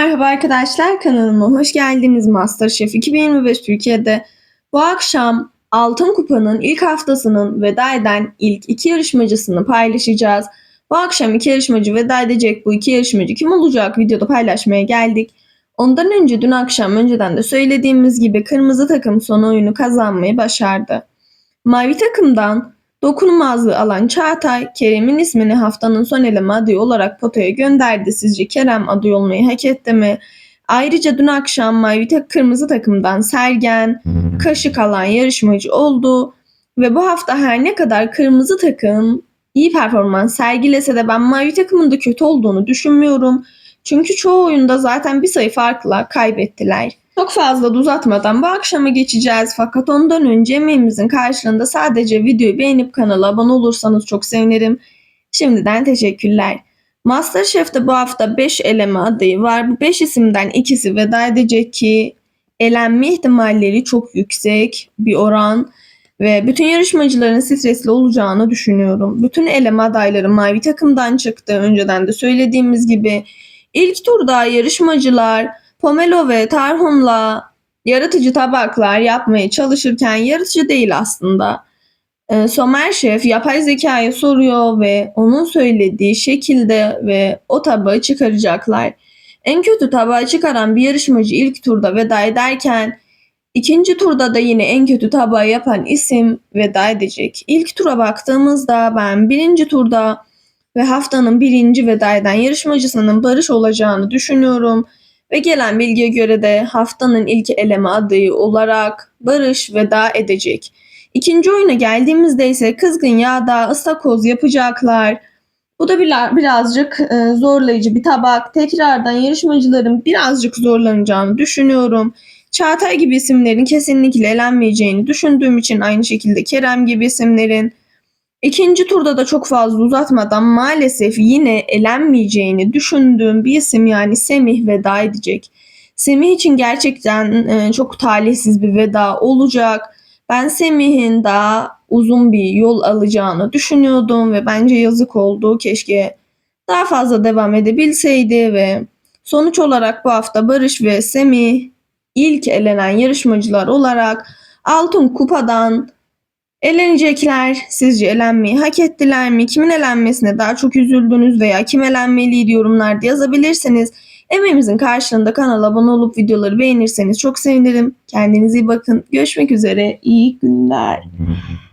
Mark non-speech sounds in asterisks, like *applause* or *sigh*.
Merhaba arkadaşlar kanalıma hoş geldiniz. Masterchef 2025 Türkiye'de bu akşam Altın Kupa'nın ilk haftasının veda eden ilk iki yarışmacısını paylaşacağız. Bu akşam iki yarışmacı veda edecek. Bu iki yarışmacı kim olacak videoda paylaşmaya geldik. Ondan önce dün akşam önceden de söylediğimiz gibi kırmızı takım son oyunu kazanmayı başardı. Mavi takımdan dokunulmazlığı alan Çağatay, Kerem'in ismini haftanın son eleme adayı olarak potaya gönderdi. Sizce Kerem aday olmayı hak etti mi? Ayrıca dün akşam mavi tak kırmızı takımdan Sergen, kaşık alan yarışmacı oldu. Ve bu hafta her ne kadar kırmızı takım iyi performans sergilese de ben mavi takımın da kötü olduğunu düşünmüyorum. Çünkü çoğu oyunda zaten bir sayı farkla kaybettiler. Çok fazla da uzatmadan bu akşama geçeceğiz fakat ondan önce emeğimizin karşılığında sadece videoyu beğenip kanala abone olursanız çok sevinirim. Şimdiden teşekkürler. Masterchef'te bu hafta 5 eleme adayı var. Bu 5 isimden ikisi veda edecek ki elenme ihtimalleri çok yüksek bir oran ve bütün yarışmacıların stresli olacağını düşünüyorum. Bütün eleme adayları mavi takımdan çıktı. Önceden de söylediğimiz gibi ilk turda yarışmacılar Pomelo ve Tarhun'la yaratıcı tabaklar yapmaya çalışırken yaratıcı değil aslında. Ee, Somer Şef yapay zekaya soruyor ve onun söylediği şekilde ve o tabağı çıkaracaklar. En kötü tabağı çıkaran bir yarışmacı ilk turda veda ederken ikinci turda da yine en kötü tabağı yapan isim veda edecek. İlk tura baktığımızda ben birinci turda ve haftanın birinci veda eden yarışmacısının Barış olacağını düşünüyorum. Ve gelen bilgiye göre de haftanın ilk eleme adayı olarak Barış veda edecek. İkinci oyuna geldiğimizde ise Kızgın Yağda ıstakoz yapacaklar. Bu da birazcık e, zorlayıcı bir tabak. Tekrardan yarışmacıların birazcık zorlanacağını düşünüyorum. Çağatay gibi isimlerin kesinlikle elenmeyeceğini düşündüğüm için aynı şekilde Kerem gibi isimlerin İkinci turda da çok fazla uzatmadan maalesef yine elenmeyeceğini düşündüğüm bir isim yani Semih veda edecek. Semih için gerçekten e, çok talihsiz bir veda olacak. Ben Semih'in daha uzun bir yol alacağını düşünüyordum ve bence yazık oldu. Keşke daha fazla devam edebilseydi ve sonuç olarak bu hafta Barış ve Semih ilk elenen yarışmacılar olarak Altın Kupa'dan Elenecekler sizce elenmeyi hak ettiler mi? Kimin elenmesine daha çok üzüldünüz veya kim elenmeliydi yorumlarda yazabilirseniz emeğimizin karşılığında kanala abone olup videoları beğenirseniz çok sevinirim. Kendinize iyi bakın. Görüşmek üzere. İyi günler. *laughs*